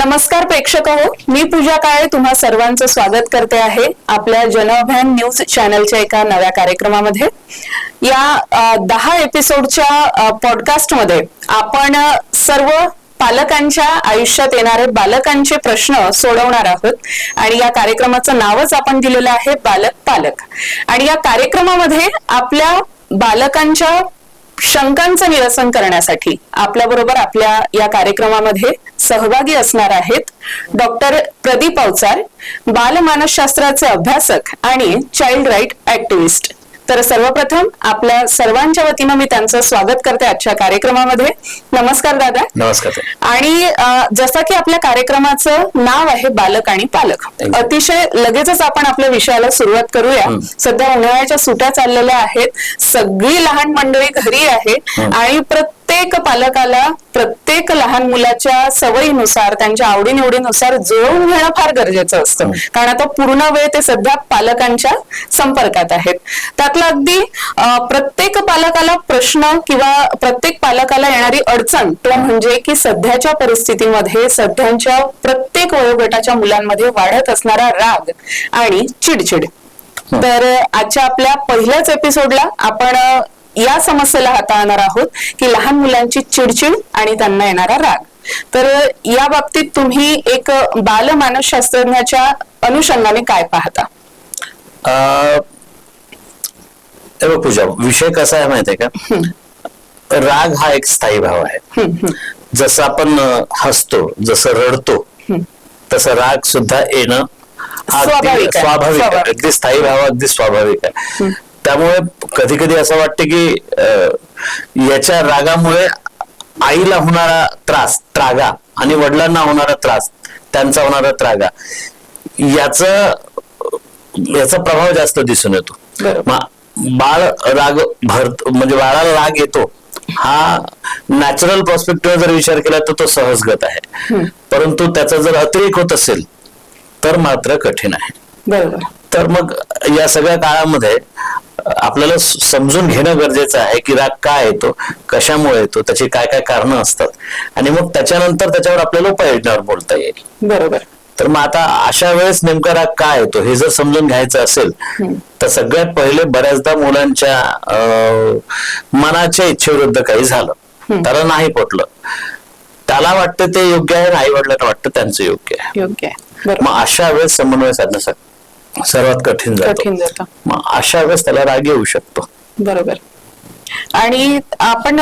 नमस्कार प्रेक्षक हो मी पूजा काळे तुम्हा सर्वांचं स्वागत करते आहे आपल्या जनअभियान न्यूज चॅनलच्या एका नव्या कार्यक्रमामध्ये. या दहा एपिसोडच्या पॉडकास्टमध्ये आपण सर्व पालकांच्या आयुष्यात येणारे बालकांचे प्रश्न सोडवणार आहोत आणि या कार्यक्रमाचं नावच आपण दिलेलं आहे बालक पालक. आणि या कार्यक्रमामध्ये आपल्या बालकांच्या शंकांचं निरसन करण्यासाठी आपल्याबरोबर आपल्या या कार्यक्रमामध्ये सहभागी असणार आहेत डॉक्टर प्रदीप अवचार बालमानसशास्त्राचे अभ्यासक आणि चाइल्ड राईट ऍक्टिव्हिस्ट तर सर्वप्रथम आपल्या सर्वांच्या वतीनं मी त्यांचं स्वागत करते आजच्या कार्यक्रमामध्ये. नमस्कार दादा. नमस्कार. आणि जसं की आपल्या कार्यक्रमाचं नाव आहे बालक आणि पालक. अतिशय लगेचच आपण आपल्या विषयाला सुरुवात करूया. सध्या उन्हाळ्याच्या सुट्या चाललेल्या आहेत. सगळी लहान मंडळी घरी आहे आणि प्रत्येक पालकाला प्रत्येक लहान मुलाच्या सवयीनुसार त्यांच्या आवडीनिवडीनुसार जुळवून घेणं फार गरजेचं असतं. कारण आता पूर्ण वेळ ते सध्या पालकांच्या संपर्कात आहेत. त्यातलं अगदी प्रत्येक पालकाला प्रश्न किंवा प्रत्येक पालकाला येणारी अडचण तो म्हणजे की सध्याच्या परिस्थितीमध्ये सध्याच्या प्रत्येक वयोगटाच्या मुलांमध्ये वाढत असणारा राग आणि चिडचिड. तर आजच्या आपल्या पहिल्याच एपिसोडला आपण या समस्येला हाताळणार आहोत की लहान मुलांची चिडचिड आणि त्यांना येणारा राग. तर या बाबतीत तुम्ही एक अ, बालमानसशास्त्रज्ञाच्या अनुषंगाने काय पाहता? बघ पूजा विषय कसा आहे माहितीये का? राग हा एक स्थायी भाव आहे. जसं आपण हसतो जसं रडतो तसं राग सुद्धा येणं हा स्वाभाविक. अगदी स्थायी भाव अगदी स्वाभाविक आहे. त्यामुळे कधी कधी असं वाटतं की याच्या रागामुळे आईला होणारा त्रास त्रागा आणि वडिलांना होणारा त्रास त्यांचा होणारा त्रागा याच याचा प्रभाव जास्त दिसून येतो. बाळ राग भरत म्हणजे बाळाला राग येतो हा नॅचरल पर्स्पेक्टिव्ह जर विचार केला तर तो सहजगत आहे. परंतु त्याचा जर अतिरेक होत असेल तर मात्र कठीण आहे. बरोबर. तर मग या सगळ्या काळामध्ये आपल्याला समजून घेणं गरजेचं आहे की राग काय येतो कशामुळे येतो त्याची काय काय कारणं असतात. आणि मग त्याच्यानंतर त्याच्यावर आपल्याला उपाययोजनावर बोलता येईल. बरोबर. तर मग आता अशा वेळेस नेमका राग काय येतो हे जर समजून घ्यायचं असेल तर सगळ्यात पहिले बऱ्याचदा मुलांच्या मनाच्या इच्छेविरुद्ध काही झालं त्याला नाही पटलं. त्याला वाटतं ते योग्य आहे आई वडिलांना वाटतं त्यांचं योग्य आहे. योग्य मग अशा वेळेस समन्वय साधणं स- सर्वात कठीण कठीण जातं. मग अशा वेळेस त्याला राग येऊ शकतो. बरोबर. आणि आपण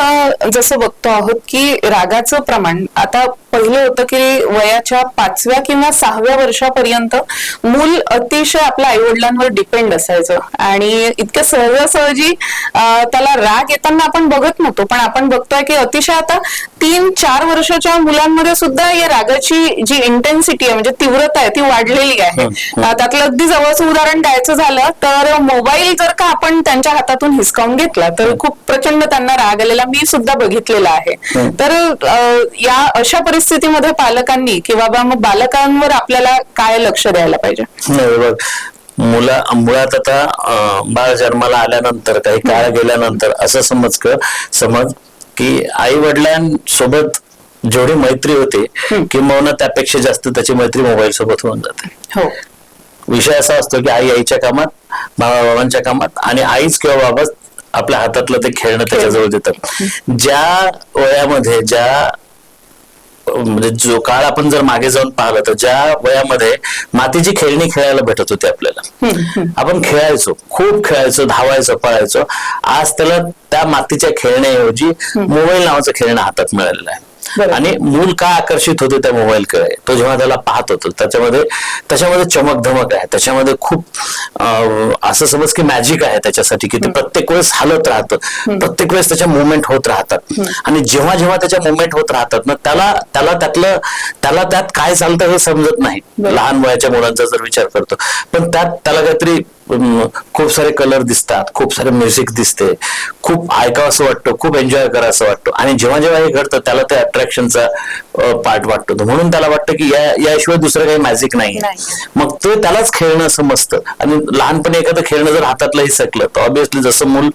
जसं बघतो आहोत की रागाचं प्रमाण आता पहिलं होतं की वयाच्या पाचव्या किंवा सहाव्या वर्षापर्यंत मूल अतिशय आपल्या आईवडिलांवर डिपेंड असायचं. आणि इतक्या सहजासहजी त्याला राग येताना आपण बघत नव्हतो. पण आपण बघतोय की अतिशय आता तीन चार वर्षाच्या मुलांमध्ये सुद्धा या रागाची जी इंटेन्सिटी आहे म्हणजे तीव्रता आहे ती वाढलेली आहे. त्यातलं अगदी जवळचं उदाहरण द्यायचं झालं तर मोबाईल जर का आपण त्यांच्या हातातून हिसकावून घेतला तर खूप प्रचंड त्यांना राग आलेला मी सुद्धा बघितलेला आहे. तर या अशा परिस्थितीमध्ये पालकांनी किंवा मग बालकांवर आपल्याला काय लक्ष द्यायला पाहिजे? मुला मुळात आता बाळ जन्माला आल्यानंतर काही काळ गेल्यानंतर असं समज क समज की आई वडिलांसोबत जेवढी मैत्री होते किंबहुना त्यापेक्षा जास्त त्याची मैत्री मोबाईल सोबत होऊन जाते. हो. विषय असा असतो की आई आईच्या कामात बाबा बाबांच्या कामात आणि आईच किंवा बाबाच आपल्या हातातलं ते खेळणं त्याच्याजवळ देतात. ज्या वयामध्ये ज्या म्हणजे जो काळ आपण जर मागे जाऊन पाहिलं तर ज्या वयामध्ये मातीची खेळणी खेळायला भेटत होती आपल्याला. आपण खेळायचो खूप खेळायचो धावायचो पळायचो. आज त्याला त्या मातीच्या खेळण्याऐवजी मोबाईल नावाचं खेळणं हातात मिळालेलं आहे. आणि मूल का आकर्षित होते त्या मोबाईल कडे तो जेव्हा त्याला पाहत होतो त्याच्यामध्ये त्याच्यामध्ये चमक धमक आहे. त्याच्यामध्ये खूप असं समज की मॅजिक आहे त्याच्यासाठी की ते प्रत्येक वेळेस हालत राहतं. प्रत्येक वेळेस त्याच्या मुवमेंट होत राहतात. आणि जेव्हा जेव्हा त्याच्या मुवमेंट होत राहतात ना त्याला त्याला त्यातलं त्याला त्यात काय चालतं हे समजत नाही. लहान वयाच्या मुलांचा जर विचार करतो. पण त्यात त्याला काहीतरी खूप सारे कलर दिसतात खूप सारे म्युझिक दिसते खूप ऐकावं असं वाटतं खूप एन्जॉय करा असं वाटतं आणि जेव्हा जेव्हा हे घडतं त्याला ते अट्रॅक्शनचा पार्ट वाटतो. म्हणून त्याला वाटतं की या याशिवाय दुसरं काही मॅजिक नाही. मग ते त्यालाच खेळणं समजतं आणि लहानपणी एखादं खेळणं जर हातातलं हिसकलं तर ऑब्विसली जसं मूल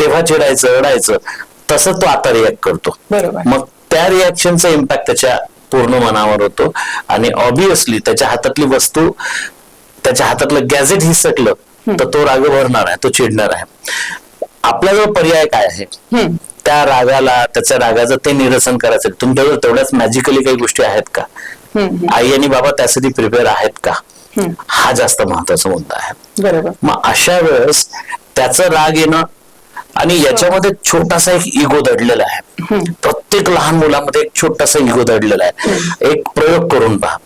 तेव्हा चिडायचं रडायचं तसं तो आता रिॲक्ट करतो बरोबर. मग त्या रिॲक्शनचा इम्पॅक्ट त्याच्या पूर्ण मनावर होतो आणि ऑब्विसली त्याच्या हातातली वस्तू त्याच्या हातातलं गॅझेट हिसकलं तर तो राग भरणार आहे तो चिडणार आहे. आपल्याजवळ पर्याय काय आहे. त्या रागाला त्याच्या रागाचं ते निरसन करायचं. तुमच्याजवळ तेवढ्याच मॅजिकली काही गोष्टी आहेत का. आई आणि बाबा त्यासाठी प्रिपेअर आहेत का. हा जास्त महत्त्वाचा मुद्दा आहे. बरोबर. मग अशा वेळेस त्याचं राग येणं आणि याच्यामध्ये छोटासा एक इगो दडलेला आहे. प्रत्येक लहान मुलामध्ये एक छोटासा इगो दडलेला आहे. एक प्रयोग करून पहा.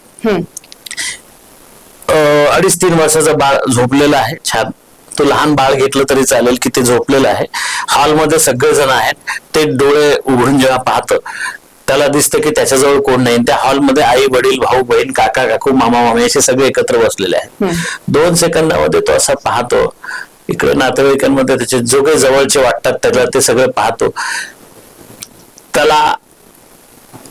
अडीच तीन वर्षाचं बाळ झोपलेलं आहे छान. तो लहान बाळ घेतलं तरी चालेल की ते झोपलेलं आहे. हॉलमध्ये सगळेजण आहेत ते डोळे उघडून जेव्हा पाहतं त्याला दिसतं की त्याच्याजवळ कोण नाही. त्या हॉलमध्ये आई वडील भाऊ बहीण काका काकू मामा मामी असे सगळे एकत्र बसलेले आहेत. दोन सेकंदामध्ये तो असा पाहतो इकडे नातेवाईकांमध्ये त्याचे जो काही जवळचे वाटतात त्याला ते सगळे पाहतो. त्याला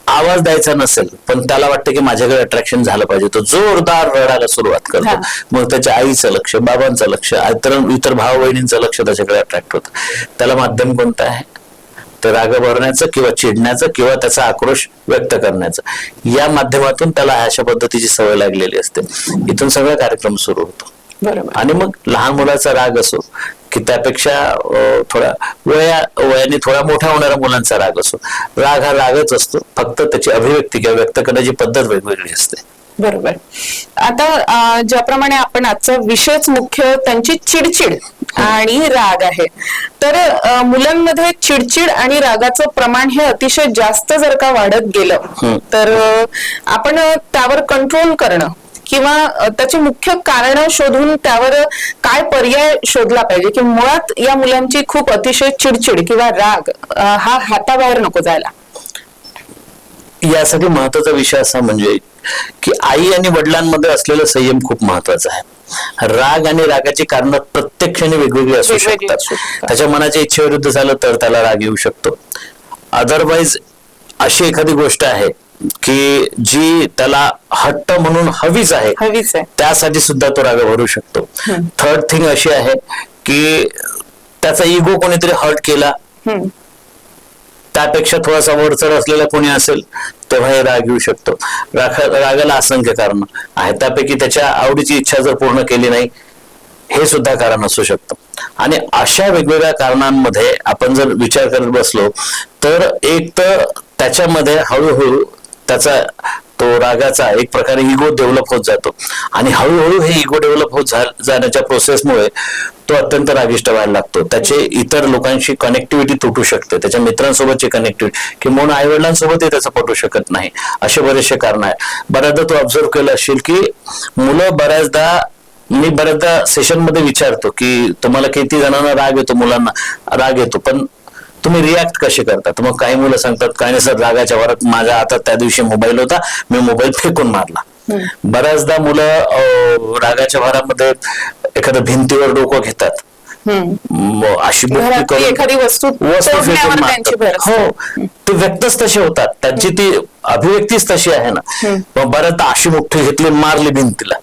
आवाज द्यायचा नसेल पण त्याला वाटतं की माझ्याकडे अट्रॅक्शन झालं पाहिजे. तो जोरदार रडायला सुरुवात करतो. मग त्याच्या आईचं लक्ष बाबांचं लक्ष इतर इतर भाऊ बहिणींचं लक्ष त्याच्याकडे अट्रॅक्ट होतं. त्याला माध्यम कोणतं आहे? तर राग भरण्याचं किंवा चिडण्याचं किंवा त्याचा आक्रोश व्यक्त करण्याचं. या माध्यमातून त्याला अशा पद्धतीची सवय लागलेली असते. इथून सगळा कार्यक्रम सुरू होतो. बरोबर. आणि मग लहान मुलाचा राग असो की त्यापेक्षा थोडा वया वयाने थोडा मोठा होणाऱ्या मुलांचा राग असो. राग हा रागच असतो. फक्त त्याची अभिव्यक्ती किंवा व्यक्त करण्याची पद्धत वेगवेगळी असते. बरोबर. आता ज्याप्रमाणे आपण आजचा विषयच मुख्य त्यांची चिडचिड आणि राग आहे. तर मुलांमध्ये चिडचिड आणि रागाचं प्रमाण हे अतिशय जास्त जर का वाढत गेलं. तर आपण त्यावर कंट्रोल करणं किंवा त्याची मुख्य कारण शोधून त्यावर काय पर्याय शोधला पाहिजे? की मुळात या मुलांची खूप अतिशय चिडचिड किंवा राग हा हाताबाहेर नको जायला. यासाठी महत्त्वाचा विषय असा म्हणजे की आई आणि वडिलांमध्ये असलेलं संयम खूप महत्त्वाचा आहे. राग आणि रागाची कारण प्रत्येक क्षणी वेगवेगळी असू शकतात. त्याच्या मनाच्या इच्छेविरुद्ध झालं तर त्याला राग येऊ शकतो. अदरवाईज अशी एखादी गोष्ट आहे की जी त्याला हट्ट म्हणून हवीच आहे हवीच आहे. त्यासाठी सुद्धा तो राग भरू शकतो. थर्ड थिंग अशी आहे की त्याचा इगो कोणीतरी हर्ट केला. त्यापेक्षा थोडासा वरचढ असलेला कोणी असेल तेव्हा हे राग येऊ शकतो. राग- रागाला असंख्य कारण आहे त्यापैकी त्याच्या आवडीची इच्छा जर पूर्ण केली नाही हे सुद्धा कारण असू शकतं. आणि अशा वेगवेगळ्या कारणांमध्ये आपण जर विचार करत बसलो तर एक तर त्याच्यामध्ये हळूहळू त्याचा तो रागाचा एक प्रकारे इगो डेव्हलप होत जातो. आणि हळूहळू हे इगो डेव्हलप होत जाण्याच्या प्रोसेसमुळे तो अत्यंत रागिष्ट व्हायला लागतो. त्याचे इतर लोकांशी कनेक्टिव्हिटी तुटू शकते. त्याच्या मित्रांसोबतची कनेक्टिव्हिटी किंवा आई वडिलांसोबतही त्याचं पटू शकत नाही. असे बरेचसे कारण आहे बऱ्याचदा तू ऑब्झर्व केलं असेल की मुलं बऱ्याचदा मी बऱ्याचदा सेशनमध्ये विचारतो की तुम्हाला किती जणांना राग येतो मुलांना राग येतो. पण तुम्ही रिॲक्ट कसे करता? तर मग काही मुलं सांगतात काय नाही सर रागाच्या वरात माझ्या हातात त्या दिवशी मोबाईल होता मी मोबाईल फेकून मारला. बऱ्याचदा मुलं रागाच्या भरामध्ये एखाद्या भिंतीवर डोकं घेतात. अशी करून एखादी वस्तू वस्तू फेकून. हो. ते व्यक्तच तसे होतात. त्यांची ती अभिव्यक्तीच तशी आहे ना. मग बऱ्याचदा अशी मुठ्ठी घेतली मारली भिंतीला.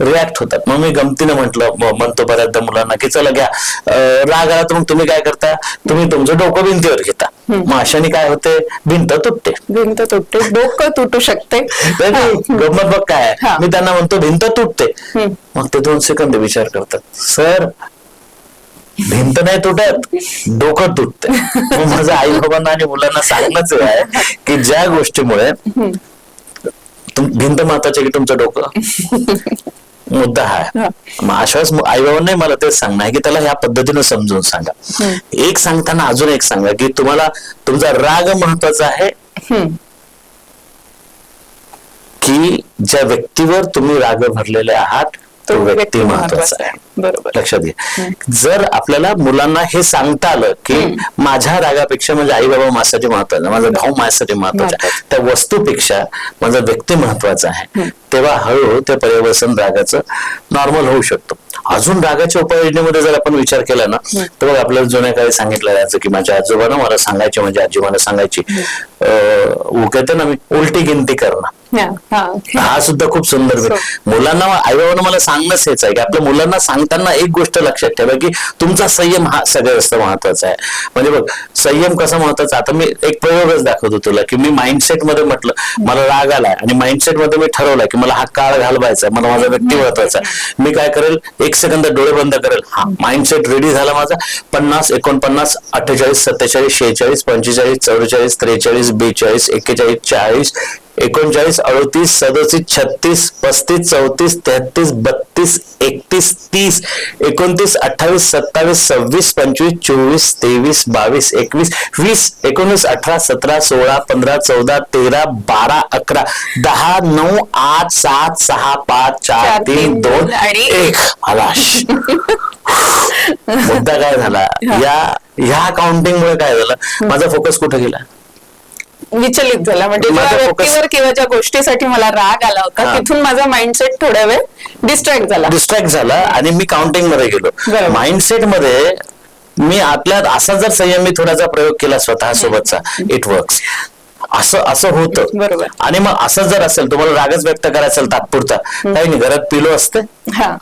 रिॲक्ट होतात. मग मी गमतीनं म्हंटल म्हणतो बऱ्याचदा मुलांना की चला घ्या. राग आला तर मग तुम्ही काय करता? तुम्ही तुमचं डोकं भिंतीवर घेता. मग अशाने काय होते? भिंत तुटते. भिंत तुटते. डोकं तुटू शकते. गंमत बघ काय आहे? मी त्यांना म्हणतो भिंत तुटते. मग ते दोन सेकंद विचार करतात. सर भिंत नाही तुटत डोकं तुटते मग माझं आई बाबांना आणि मुलांना सांगणंच आहे की ज्या गोष्टीमुळे तुम- भिंत महत्वाची की तुमचं डोकं? मुद्दा हा. मग अशाच आई बाबांनाही मला तेच सांगणं आहे की त्याला ह्या पद्धतीनं समजून सांगा. एक सांगताना अजून एक सांगा की तुम्हाला तुमचा राग महत्त्वाचा आहे. की ज्या व्यक्तीवर तुम्ही राग भरलेले आहात तो व्यक्ती महत्त्वाचा आहे. बरोबर. लक्षात घ्या जर आपल्याला मुलांना हे सांगता आलं की माझ्या रागापेक्षा म्हणजे आई बाबा माझ्यासाठी महत्त्वाचा माझा भाऊ माझ्यासाठी महत्त्वाचा आहे त्या वस्तूपेक्षा माझा व्यक्ती महत्त्वाचा आहे. तेव्हा हळूहळू ते पर्यवसन रागाचं नॉर्मल होऊ शकतो. अजून रागाच्या उपाययोजनेमध्ये जर आपण विचार केला ना तर बघ आपल्याला जुन्या काळी सांगितलं जायचं की माझ्या आजोबानं मला सांगायचे म्हणजे आजी मला सांगायची कहते ना मी उलटी गिनती करणं हा, हा. हा सुद्धा खूप सुंदर So- मुलांना आई बाबांना मला सांगणंच हेच आहे की आपल्या मुलांना सांगताना एक गोष्ट लक्षात ठेवा की तुमचा संयम हा सगळ्यात जास्त महत्त्वाचा आहे. म्हणजे बघ संयम कसा महत्त्वाचा आता मी एक प्रयोगच दाखवतो तुला की मी माइंडसेटमध्ये म्हटलं मला राग आलाय आणि माइंडसेटमध्ये मी ठरवलंय की मला हा काळ घालवायचा मला माझा व्यक्ती महत्त्वाचा. मी काय करेल? एक सेकंद डोळे बंद करेल. हा माइंडसेट रेडी झाला माझा. पन्नास एकोणपन्नास अठ्ठेचाळीस सत्तेचाळीस शेहेचाळीस पंचेचाळीस चौवेचाळीस त्रेचाळीस बेचाळीस एक्केचाळीस चाळीस एकोणचाळीस अडतीस सदतीस छत्तीस पस्तीस चौतीस तेहतीस बत्तीस एकतीस तीस एकोणतीस अठ्ठावीस सत्तावीस सव्वीस पंचवीस चोवीस तेवीस बावीस एकवीस वीस एकोणीस अठरा सतरा सोळा पंधरा चौदा तेरा बारा अकरा दहा नऊ आठ सात सहा पाच चार तीन दोन एक. मला मुद्दा काय झाला? या ह्या काय झालं? माझा फोकस कुठे गेला? विचलित झाला. म्हणजे ज्या माझा focus- व्यक्तीवर किंवा ज्या गोष्टीसाठी मला राग आला होता हा. तिथून माझा माइंडसेट थोड्या वेळ डिस्ट्रॅक्ट झाला. डिस्ट्रॅक्ट झाला आणि मी काउंटिंगमध्ये गेलो. माइंडसेटमध्ये मी आतल्यात असा जर संयमी थोडासा प्रयोग केला स्वतः सोबतचा इट वर्क्स असं असं होतं. बरोबर. आणि मग असं जर असेल तुम्हाला रागच व्यक्त करायचा असेल तात्पुरता काही नाही घरात पिलो असते. हा.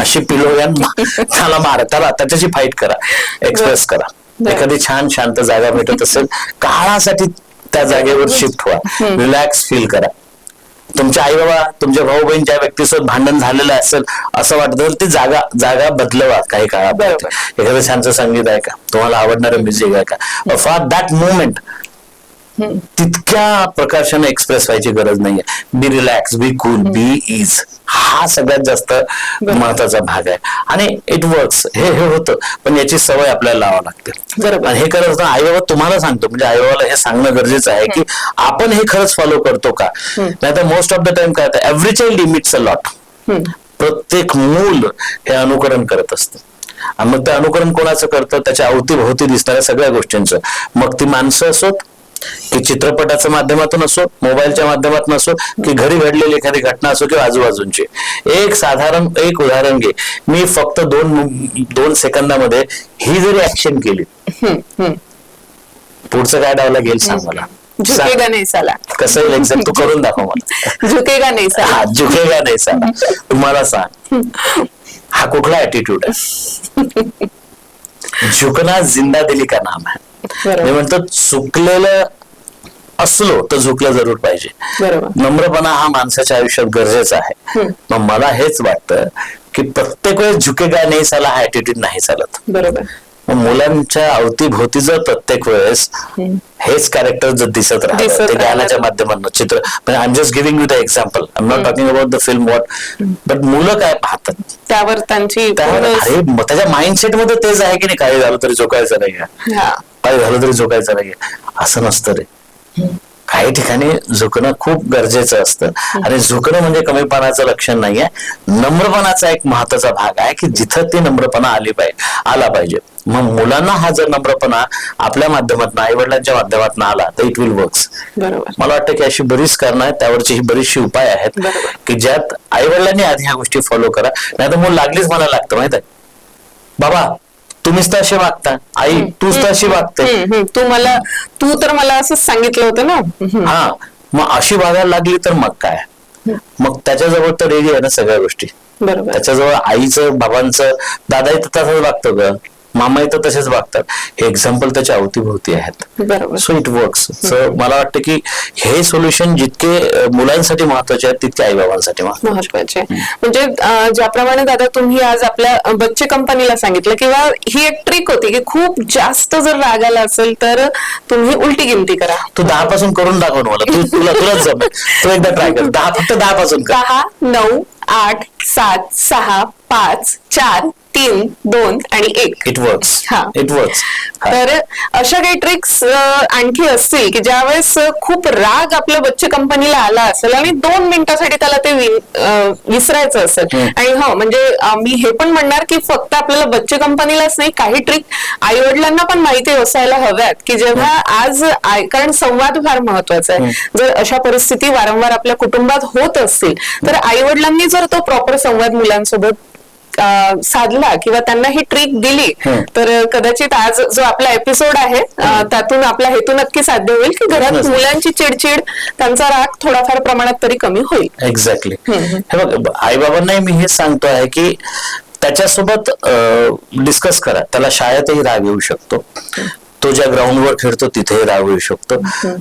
अशी पिलो या त्याला मारा त्याला त्याच्याशी फाईट करा एक्सप्रेस करा. बरं. एखादी छान शांत जागा भेटत असेल काळासाठी त्या जागेवर शिफ्ट व्हा. रिलॅक्स फील करा. तुमच्या आई बाबा तुमचे भाऊ बहीण ज्या व्यक्तीसोबत भांडण झालेलं असेल असं वाटत असेल ती जागा जागा बदलवा काही काळापर्यंत एखादं शांत संगीत आहे का तुम्हाला आवडणारं म्युझिक आहे का फॉर दॅट मुवमेंट तितक्या प्रकाशाने एक्सप्रेस व्हायची गरज नाहीये. Be relax be cool be is हा सगळ्यात जास्त महत्त्वाचा भाग आहे. आणि इट वर्क्स हे हे होतं. पण याची सवय आपल्याला लावावं लागते. बरोबर. हे करत असताना आई बाबा तुम्हाला सांगतो. म्हणजे आई बाबाला हे सांगणं गरजेचं आहे की आपण हे खरंच फॉलो करतो का? नाही तर मोस्ट ऑफ द टाइम काय every child limits a lot प्रत्येक मूल हे अनुकरण करत असतं. मग ते अनुकरण कोणाचं करतं? त्याच्या अवतीभोवती दिसणाऱ्या सगळ्या गोष्टींचं. मग ती माणसं असोत की चित्रपटाच्या माध्यमातून असो मोबाईलच्या माध्यमातून असो की घरी घडलेली एखादी घटना असो किंवा आजूबाजूची. एक साधारण एक उदाहरण घे. मी फक्त दोन दोन सेकंदामध्ये ही जरी ऍक्शन केली पुढचं काय डावला घेईल सांग मला. झुकेगा. नाही साला. कसं एक्झॅक्ट तू करून दाखव मला. झुकेगा नाही साला. हा झुकेगा नाही साला. तुम्हाला सांग. हा कुठला ऍटिट्यूड आहे? झुकना जिंदा दिली का नाम आहे. मी म्हणतो चुकलेलं असलो तर झुकलं जरूर पाहिजे. नम्रपणा हा माणसाच्या आयुष्यात गरजेचा आहे. मग मला हेच वाटतं की प्रत्येक वेळेस झुकेगा नाही साला हा ऍटिट्यूड नाही चालत. बरोबर. मग मुलांच्या अवतीभोवती जर प्रत्येक वेळेस हेच कॅरेक्टर जर दिसत राहतं ते. गाण्याच्या माध्यमातून चित्र म्हणजे I am just giving you the example I am not talking about the film what but मुलं काय पाहतात? त्यावर त्यांची त्यावर त्याच्या माइंडसेटमध्ये तेच आहे की नाही काही झालं तरी झोकायचं नाही काही झालं तरी झोकायचं नाही असं नसतं रे. काही ठिकाणी झुकणं खूप गरजेचं असतं. आणि झुकणं म्हणजे कमीपणाचं लक्षण नाहीये. नम्रपणाचा एक महत्त्वाचा भाग आहे की जिथं ती नम्रपणा आली पाहिजे आला पाहिजे. मग मुलांना हा जर नम्रपणा आपल्या माध्यमातून आई वडिलांच्या माध्यमातून आला तर इट विल वर्क्स बरोबर. मला वाटतं की अशी बरीच कारणं आहेत त्यावरची ही बरीचशी उपाय आहेत. की ज्यात आई वडिलांनी आधी ह्या गोष्टी फॉलो करा. नाही तर मूल लागलीच मला लागतं माहीत आहे? बाबा तुम्हीच तर असे वागता. आई तूच तर अशी वागते हम्म, हम्म. तू मला तू तर मला असंच सांगितलं होतं ना. हम्म. हा. मग अशी वागायला लागली तर मग काय? मग त्याच्याजवळ तर रेडी आहे ना सगळ्या गोष्टी. बरोबर. त्याच्याजवळ आईचं बाबांचं दादाही तर तसंच वागतं ग. मामाही तर तसेच वागतात हे एक्झाम्पल त्याच्या अवतीभोवती आहेत. बरोबर. सो इट वर्क्स सो मला वाटतं की हे सोल्युशन जितके मुलांसाठी महत्त्वाचे आहेत तितके आई बाबांसाठी महत्त्वाचे म्हणजे ज्याप्रमाणे दादा तुम्ही आज आपल्या बच्चे कंपनीला सांगितलं किंवा ही एक ट्रिक होती की खूप जास्त जर राग आला असेल तर तुम्ही उलटी गिनती करा. तू दहा पासून करून दाखव मला. तू तुला तुलाच जमेल. तू एकदा ट्राय कर. दहा फक्त दहा पासून दहा नऊ आठ सात सहा पाच चार तीन दोन आणि एक. इट वर्क्स हा. इट वर्क्स तर अशा काही ट्रिक्स आणखी असतील की ज्यावेळेस खूप राग आपल्या बच्चे कंपनीला आला असेल आणि दोन मिनिटासाठी त्याला ते विसरायचं असेल. आणि हो म्हणजे अं, मी हे पण म्हणणार की फक्त आपल्याला बच्चे कंपनीलाच नाही काही ट्रिक आई वडिलांना पण माहिती असायला हव्यात की जेव्हा आज कारण संवाद फार महत्त्वाचा आहे. जर अशा परिस्थिती वारंवार आपल्या कुटुंबात होत असतील तर आई वडिलांनी जर तो प्रॉपर संवाद मुलांसोबत साधला किंवा त्यांना ही ट्रिक दिली. तर कदाचित आज जो आपला एपिसोड आहे त्यातून आपला हेतू नक्की साध्य होईल की घरात. मुलांची चिडचिड त्यांचा राग थोडाफार प्रमाणात तरी कमी होईल. एक्झॅक्टली हे बघ आई बाबांनाही मी हेच सांगतो आहे की त्याच्यासोबत डिस्कस करा. त्याला शाळेतही राग येऊ शकतो. तो ज्या ग्राउंडवर खेळतो तिथेही राग येऊ शकतो.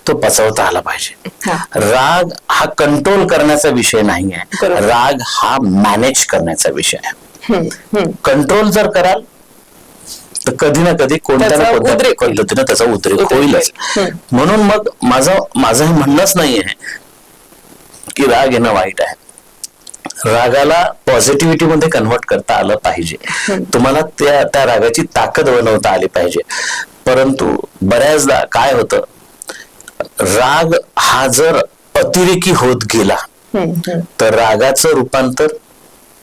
तो पचवता आला पाहिजे. हा. राग हा कंट्रोल करण्याचा विषय नाही आहे. राग हा मॅनेज करण्याचा विषय आहे. कंट्रोल जर कराल तर कधी ना कधी कोणत्या ना कोणत्या. पद्धतीने त्याचा उद्रेक होईलच. होईल. म्हणून मग माझं माझं हे म्हणणंच नाही आहे की राग येणं वाईट आहे. रागाला पॉझिटिव्हिटी मध्ये कन्वर्ट करता आलं पाहिजे. तुम्हाला त्या त्या रागाची ताकद बनवता आली पाहिजे. परंतु बऱ्याचदा काय होतं? राग हा जर अतिरेकी होत गेला. तर रागाचं रूपांतर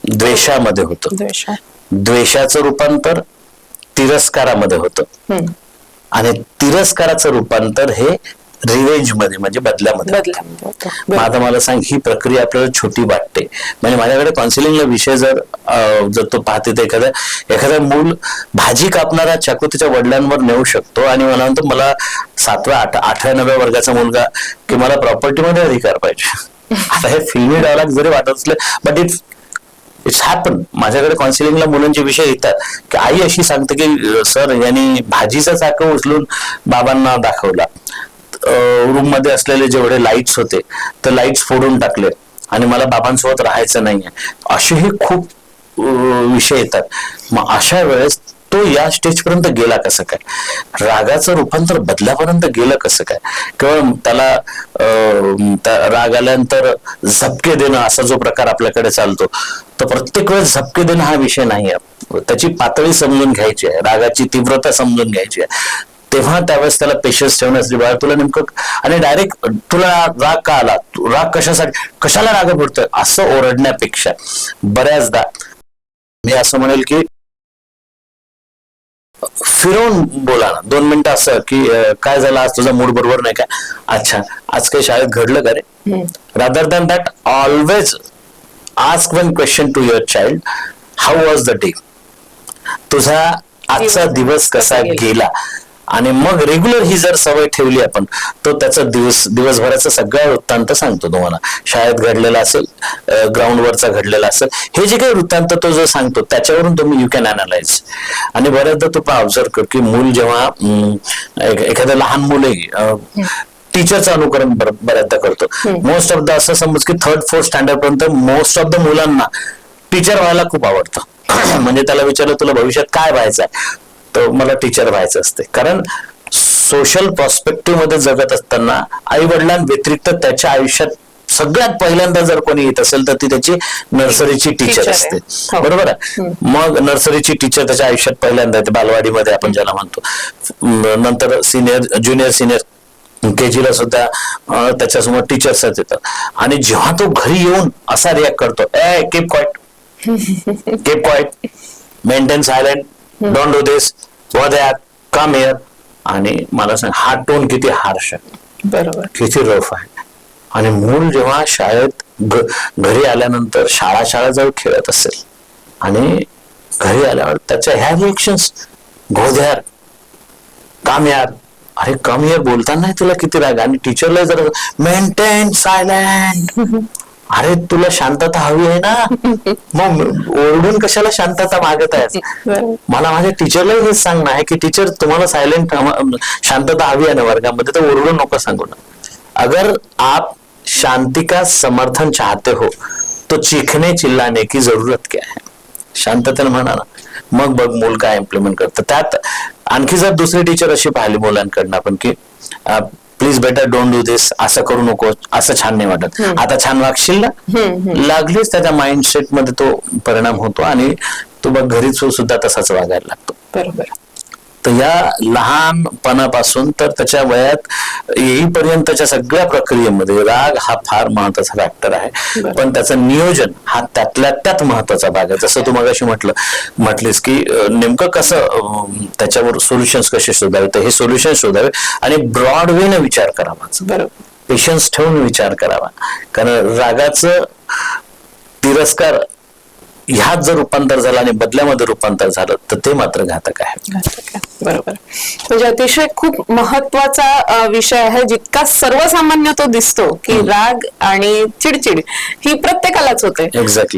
द्वेषामध्ये होतं द्वेष. द्वेषाचं रूपांतर तिरस्कारामध्ये होतं. आणि तिरस्काराचं रूपांतर हे रिवेंजमध्ये म्हणजे. बदलामध्ये. आता मला सांग ही प्रक्रिया आपल्याला छोटी वाटते म्हणजे माझ्याकडे काउन्सिलिंगला विषय जर जर तो पाहते तर एखाद्या एखादा मूल भाजी कापणारा चाकू त्याच्या वडिलांवर नेऊ शकतो आणि मला म्हणतो मला सातव्या आठ आठव्या नवव्या वर्गाचा मुलगा की मला प्रॉपर्टीमध्ये अधिकार पाहिजे आता हे फिल्मी डायलॉग जरी वाटत असले बट इट इट्स हॅपन माझ्याकडे काउन्सिलिंगला मुलांचे विषय येतात. की आई अशी सांगते की सर यांनी भाजीचा चाक उचलून बाबांना दाखवला. रूममध्ये असलेले जेवढे लाईट्स होते तर लाईट्स फोडून टाकले. आणि मला बाबांसोबत राहायचं नाहीये. असेही खूप विषय येतात. मग अशा वेळेस तो या स्टेज पर्यंत गेला कसं काय? रागाचं रूपांतर बदल्यापर्यंत गेलं कसं काय? किंवा त्याला राग आल्यानंतर झपके देणं असा जो प्रकार आपल्याकडे चालतो. तर प्रत्येक वेळेस झपके देणं हा विषय नाही आहे त्याची पातळी समजून घ्यायची आहे. रागाची तीव्रता समजून घ्यायची आहे. तेव्हा त्यावेळेस त्याला पेशन्स ठेवण्यासाठी बाळा तुला नेमकं आणि डायरेक्ट तुला राग का आला? राग कशासाठी कशाला राग पडतोय असं ओरडण्यापेक्षा बऱ्याचदा मी असं म्हणेल की फिरवून बोला ना. दोन मिनिटं असं की काय झालं? आज तुझा मूड बरोबर नाही का? अच्छा आज काही शाळेत घडलं का रे. Rather than that always ask one question to your child how was the day तुझा आजचा दिवस कसा गेला? आणि मग रेग्युलर ही जर सवय ठेवली आपण तर त्याचा दिवस दिवसभराचा सगळा वृत्तांत सांगतो तुम्हाला. शाळेत घडलेला असेल ग्राउंडवरचा घडलेला असेल हे जे काही वृत्तांत तो जो सांगतो त्याच्यावरून तुम्ही यू कॅन अनालाइज आणि बऱ्याचदा तो पण ऑब्झर्व कर की मूल जेव्हा एखादं लहान मुलही टीचरचं अनुकरण बऱ्याचदा करतो. मोस्ट ऑफ द असं समज की थर्ड फोर्थ स्टँडर्ड पर्यंत मोस्ट ऑफ द मुलांना टीचर व्हायला खूप आवडतं. म्हणजे त्याला विचारलं तुला भविष्यात काय व्हायचं आहे तर मला टीचर व्हायचं असते. कारण सोशल पर्स्पेक्टिव्हमध्ये जगत असताना आई वडिलांव्यतिरिक्त त्याच्या आयुष्यात सगळ्यात पहिल्यांदा जर कोणी येत असेल तर ती त्याची नर्सरीची टीचर. असते. हो. बरोबर? आहे मग नर्सरीची टीचर त्याच्या आयुष्यात पहिल्यांदा येते बालवाडीमध्ये आपण ज्याला म्हणतो. नंतर सिनियर ज्युनियर सिनियर के ला सुद्धा त्याच्यासमोर टीचर्स येतात आणि जेव्हा तो घरी येऊन असा रिॲक्ट करतो ए keep quiet keep quiet maintain silent don't do this that come here आणि मला सांग हा टोन किती हार्श आहे. बरोबर. किती रफ आहे. आणि मूल जेव्हा शाळेत घरी आल्यानंतर शाळा शाळा जवळ खेळत असेल आणि घरी आल्यावर त्याच्या ह्या रिएक्शन्स गोध्यार काम यार अरे कम यार बोलताना तुला किती राग? आणि टीचरला जर मेंटेन सायलेंट अरे तुला शांतता हवी आहे ना? मग ओरडून कशाला शांतता मागत आहे मला माझ्या टीचरला हेच सांगणं आहे की टीचर तुम्हाला सायलेंट शांतता हवी आहे ना वर्गामध्ये तर ओरडून नको सांगू ना. अगर आप शांति का समर्थन चाहते हो तो चीखने चिल्लाने की जरूरत क्या है? शांततेने म्हणा ना. मग बघ मूल काय इम्प्लिमेंट करतं. त्यात आणखी जर दुसरी टीचर अशी पाहिली मुलांकडनं आपण की please better don't do this असं करू नको. असं छान नाही वाटत. आता छान वागशील ना? लागलीच त्याच्या माइंडसेटमध्ये तो परिणाम होतो आणि तो बघ घरीच सुद्धा तसाच वागायला लागतो. बरोबर. तर या लहानपणापासून तर त्याच्या वयात येईपर्यंतच्या सगळ्या प्रक्रियेमध्ये राग हा फार महत्त्वाचा फॅक्टर आहे. पण त्याचं नियोजन हा त्यातल्या त्यात महत्त्वाचा भाग आहे. जसं तू मगाशी म्हटलं म्हटलीस की नेमकं कसं त्याच्यावर सोल्युशन्स कसे शोधावे तर हे सोल्युशन शोधावे आणि ब्रॉड वेने विचार करावा. बरोबर. पेशन्स ठेवून विचार करावा. कारण रागाचं तिरस्कार ह्यात जर रूपांतर झालं आणि बदल्यामध्ये रूपांतर झालं तर ते मात्र घातक आहे. बरोबर म्हणजे अतिशय खूप महत्त्वाचा विषय आहे जितका सर्वसामान्य तो दिसतो की राग आणि चिडचिड ही प्रत्येकालाच होते.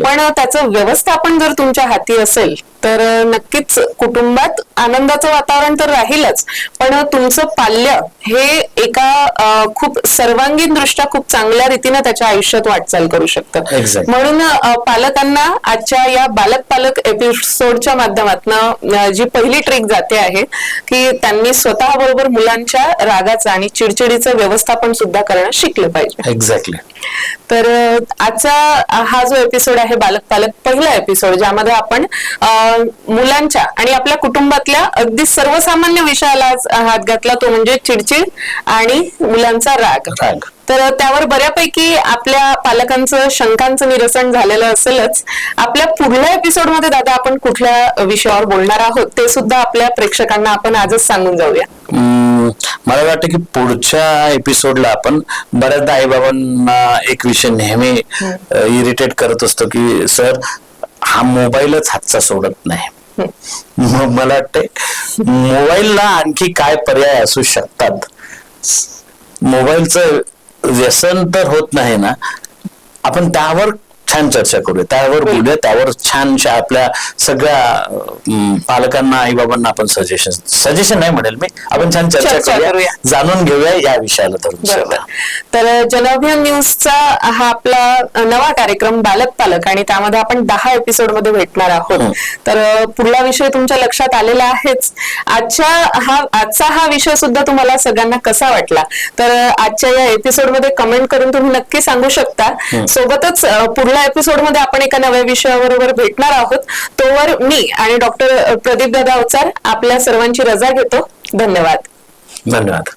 पण त्याचं व्यवस्थापन जर तुमच्या हाती असेल तर नक्कीच कुटुंबात आनंदाचं वातावरण तर राहीलच. पण तुमचं पाल्य हे एका खूप सर्वांगीण दृष्ट्या खूप चांगल्या रीतीने त्याच्या आयुष्यात वाटचाल करू शकतं. Exactly. म्हणून पालकांना आजच्या या बालक पालक एपिसोडच्या माध्यमातून जी पहिली ट्रिक जाते आहे की त्यांनी स्वतः बरोबर मुलांच्या रागाचं आणि चिडचिडीचं व्यवस्थापन सुद्धा करणं शिकलं पाहिजे. एक्झॅक्टली तर आजचा हा जो एपिसोड आहे बालक पालक पहिला एपिसोड ज्यामध्ये आपण मुलांच्या आणि आपल्या कुटुंबातल्या अगदी सर्वसामान्य विषयाला हात घातला तो म्हणजे चिडचिड आणि मुलांचा राग राग. तर त्यावर बऱ्यापैकी आपल्या पालकांचं शंकांचं निरसन झालेलं असेलच. आपल्या पुढल्या एपिसोडमध्ये दादा आपण कुठल्या विषयावर बोलणार आहोत ते सुद्धा आपल्या प्रेक्षकांना आपण आजच सांगून जाऊया. मला वाटतं की पुढच्या एपिसोडला आपण बऱ्याचदा आईबाबांना एक विषय नेहमी इरिटेट करत असतो की सर हा मोबाईलच हातचा सोडत नाही. मला वाटतंय मोबाईलला आणखी काय पर्याय असू शकतात? मोबाईलचं व्यसन तर होत नाही ना. आपण त्यावर छान चर्चा करूया. त्यावर बोलूया. त्यावर छानशा आपल्या सगळ्या पालकांना आई बाबांना आपण सजेशन सजेशन नाही म्हणेल मी. आपण छान चर्चा चर्चा करूया. करूया. जाणून घेऊया या विषयाला धरून बरोबर. तर जनअभियान न्यूजचा हा आपला नवा कार्यक्रम बालक पालक आणि त्यामध्ये आपण दहा एपिसोडमध्ये भेटणार आहोत. हं. तर पुढला विषय तुमच्या लक्षात आलेला आहेच. आजच्या हा आजचा हा विषय सुद्धा तुम्हाला सगळ्यांना कसा वाटला? तर आजच्या या एपिसोडमध्ये कमेंट करून तुम्ही नक्की सांगू शकता. सोबतच अ, पुढल्या एपिसोडमध्ये आपण एका नव्या विषयाबरोबर भेटणार आहोत. तोवर मी आणि डॉक्टर प्रदीप दादा अवचार आपल्या सर्वांची रजा घेतो. धन्यवाद. धन्यवाद.